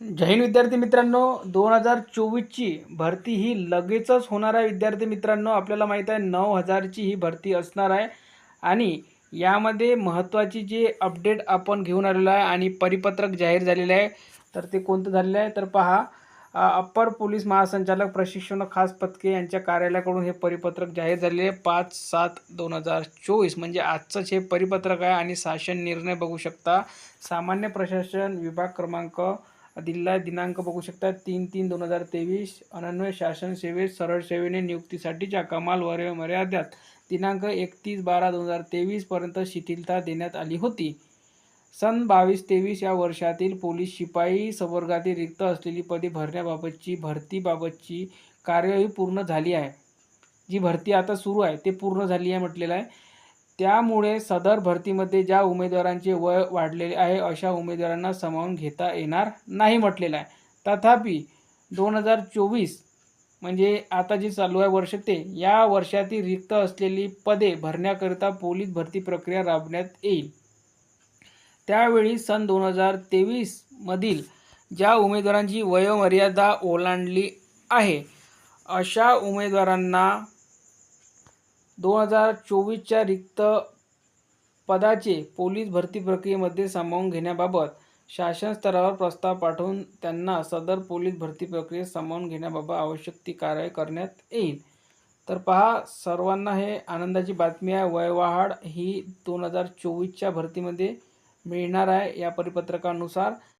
जैन विद्यार्थी मित्रांनो. दोन हजार चोवीसची भरती ही लगेचच होणार आहे. विद्यार्थी मित्रांनो आपल्याला माहीत आहे नऊ हजारची ही भरती असणार आहे. आणि यामध्ये महत्त्वाची जी अपडेट आपण घेऊन आलेलो आहे आणि परिपत्रक जाहीर झालेलं आहे तर ते कोणतं झालेलं आहे? तर पहा अप्पर पोलीस महासंचालक प्रशिक्षण खास पथके यांच्या कार्यालयाकडून हे परिपत्रक जाहीर झालेले आहे. पाच सात दोन हजार चोवीस म्हणजे आजचंच हे परिपत्रक आहे आणि शासन निर्णय बघू शकता. सामान्य प्रशासन विभाग क्रमांक दिलेला दिनांक बघू शकता तीन तीन दोन हजार तेवीस अनन्वय शासन सेवेत सरळ सेवेने नियुक्तीसाठीच्या कमाल वर मर्याद्यात दिनांक एकतीस बारा दोन हजार तेवीसपर्यंत शिथिलता देण्यात आली होती. सन बावीस तेवीस या वर्षातील पोलीस शिपाई संवर्गातील रिक्त असलेली पदे भरण्याबाबतची भरतीबाबतची कार्यवाही पूर्ण झाली आहे. जी भरती आता सुरू आहे ते पूर्ण झाली आहे म्हटलेलं आहे. त्यामुळे सदर भरतीमध्ये ज्या उमेदवारांचे वय वाढलेले आहे अशा उमेदवारांना सामावून घेता येणार नाही म्हटलेलं आहे. तथापि दोन हजार चोवीस म्हणजे आता जे चालू आहे वर्ष ते या वर्षातील रिक्त असलेली पदे भरण्याकरिता पोलीस भरती प्रक्रिया राबवण्यात येईल. त्यावेळी सन दोन हजार तेवीसमधील ज्या उमेदवारांची वयोमर्यादा ओलांडली आहे अशा उमेदवारांना दोन हजार चोवीसच्या रिक्त पदाचे पोलीस भरती प्रक्रियेमध्ये सामावून घेण्याबाबत शासन स्तरावर प्रस्ताव पाठवून त्यांना सदर पोलीस भरती प्रक्रियेत सामावून घेण्याबाबत आवश्यक ती कारवाई करण्यात येईल. तर पहा सर्वांना हे आनंदाची बातमी आहे. वयवाहाड ही दोन हजार चोवीसच्या भरतीमध्ये मिळणार आहे या परिपत्रकानुसार.